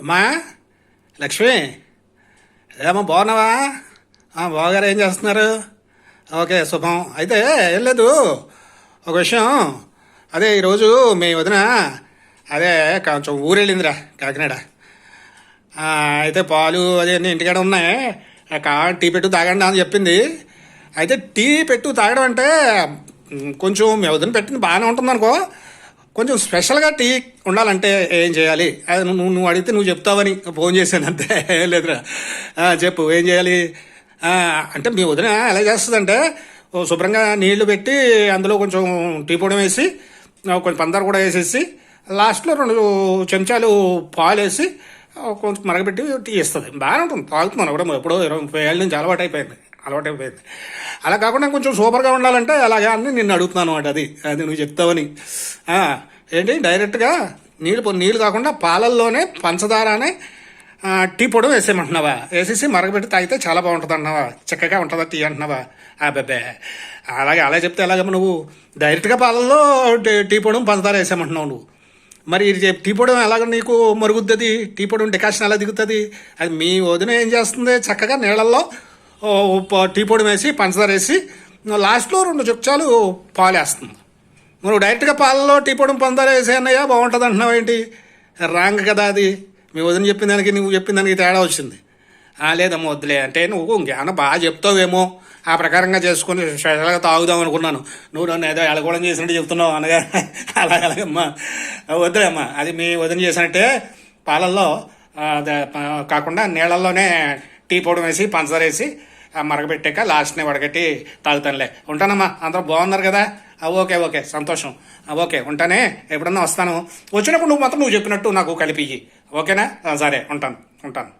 అమ్మా లక్ష్మి ఏమో బాగున్నావా? బావగారు ఏం చేస్తున్నారు? ఓకే శుభం. అయితే ఏం లేదు ఒక విషయం. అదే ఈరోజు మీ వదిన అదే కొంచెం ఊరెళ్ళిందిరా కాకినాడ. అయితే పాలు అదే ఇంటికాడ ఉన్నాయి. ఆ, కావాలి టీ పెట్టు తాగండి అని చెప్పింది. అయితే టీ పెట్టు తాగడం అంటే కొంచెం మీ వదిన పెట్టింది బాగానే ఉంటుంది అనుకో కొంచెం స్పెషల్గా టీ ఉండాలంటే ఏం చేయాలి? అది నువ్వు నువ్వు అడిగితే నువ్వు చెప్తావని ఫోన్ చేశాను అంతే. ఏం లేదురా. చెప్పు ఏం చేయాలి? అంటే మీ వదిన ఎలా చేస్తుందంటే శుభ్రంగా నీళ్ళు పెట్టి అందులో కొంచెం టీ పొడి వేసి కొంచెం పందరు కూడా వేసేసి లాస్ట్లో రెండు చెంచాలు పాలు వేసి కొంచెం మరగబెట్టి టీ ఇస్తుంది బాగానే ఉంటుంది. తాగుతున్నాను కూడా ఎప్పుడో ఇరవై ముప్పై ఏళ్ళ నుంచి అలవాటు అయిపోయింది అలవాటు అయిపోయింది. అలా కాకుండా కొంచెం సూపర్గా ఉండాలంటే అలాగే అని నిన్ను అడుగుతున్నాను అనమాట అది. అది నువ్వు చెప్తావని. ఏంటి? డైరెక్ట్గా నీళ్ళు నీళ్ళు కాకుండా పాలల్లోనే పంచదారనే టీ పొడి వేసేయమంటున్నావా? వేసేసి మరగబెట్టి తాగితే చాలా బాగుంటుంది అంటున్నావా? చక్కగా ఉంటుందా టీ అంటున్నావా? అబ్బే అలాగే అలా చెప్తే ఎలాగమ్మ నువ్వు? డైరెక్ట్గా పాలల్లో టీ- టీ పొడి పంచదార వేసేయమంటున్నావు నువ్వు. మరి ఇది టీ పొడి ఎలాగ నీకు మరుగుద్ది టీ పొడి డికాషన్ ఎలా దిగుతుంది. అది మీ వదిన ఏం చేస్తుంది? చక్కగా నీళ్ళల్లో టీ పొడి వేసి పంచదార వేసి లాస్ట్లో రెండు చుక్చాలు పాలు వేస్తుంది నువ్వు డైరెక్ట్గా పాలలో టీ పొడి పంచదార వేసే అన్నయ్య బాగుంటుంది అంటున్నావు ఏంటి? రాంగ్ కదా అది. మీ వదిన చెప్పిన దానికి నువ్వు చెప్పిన దానికి తేడా వచ్చింది. ఆ, లేదమ్మా వద్దులే. అంటే నువ్వు ఇంకేమన్నా బాగా చెప్తావేమో. ఆ ప్రకారంగా చేసుకొని స్పెషల్గా తాగుదాం అనుకున్నాను. నువ్వు నన్ను ఏదో ఎలగోళం చేసినట్టు చెప్తున్నావు అనగా అలా అలాగమ్మా వద్దులే అమ్మా అది మీ వదిన చేసినట్టే పాలల్లో కాకుండా నీళ్ళల్లోనే టీ పొడి వేసి పంచదార వేసి మరగబెట్టాక లాస్ట్నే వడగట్టి తాగుతానులే. ఉంటానమ్మా అందరూ బాగున్నారు కదా? ఓకే ఓకే సంతోషం. ఓకే ఉంటానే. ఎప్పుడన్నా వస్తాను. వచ్చినప్పుడు నువ్వు మాత్రం నువ్వు చెప్పినట్టు నాకు కలిపి ఓకేనా? సరే ఉంటాను ఉంటాను.